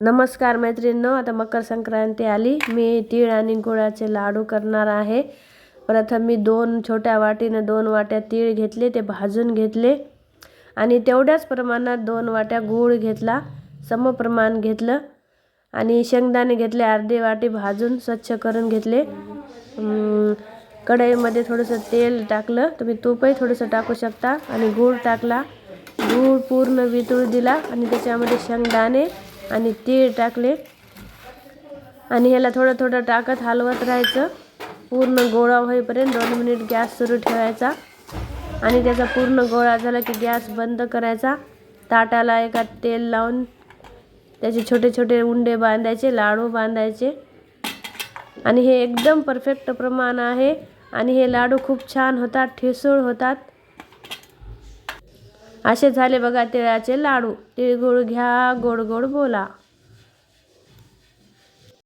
नमस्कार मैत्रिणींनो आता मकर संक्रांती आली. मी तीळ आणि गुळाचे लाडू करणार आहे. प्रथम मी दोन छोट्या वाटीनं दोन वाट्या तीळ घेतले ते भाजून घेतले. आणि तेवढ्याच प्रमाणात दोन वाट्या गूळ घेतला समप्रमाण घेतलं. आणि शेंगदाणे घेतले अर्धी वाटी भाजून स्वच्छ करून घेतले. कढईमध्ये थोडंसं तेल टाकलं. तुम्ही तूपही थोडंसं टाकू शकता. आणि गूळ टाकला. गूळ पूर्ण वितळू दिला. आणि त्याच्यामध्ये शेंगदाणे आणि तीळ टाकले. आणि ह्याला थोडं थोडं टाकत हलवत राहायचं. पूर्ण गोळा होईपर्यंत दोन मिनिट गॅस सुरू ठेवायचा. आणि त्याचा पूर्ण गोळा झाला की गॅस बंद करायचा. ताटाला एका तेल लावून त्याचे छोटे छोटे उंडे बांधायचे लाडू बांधायचे. आणि हे एकदम परफेक्ट प्रमाण आहे. आणि हे लाडू खूप छान होतात ठिसूळ होतात. असे झाले बघा तिळाचे लाडू. तिळगुळ घ्या गोड गोड बोला.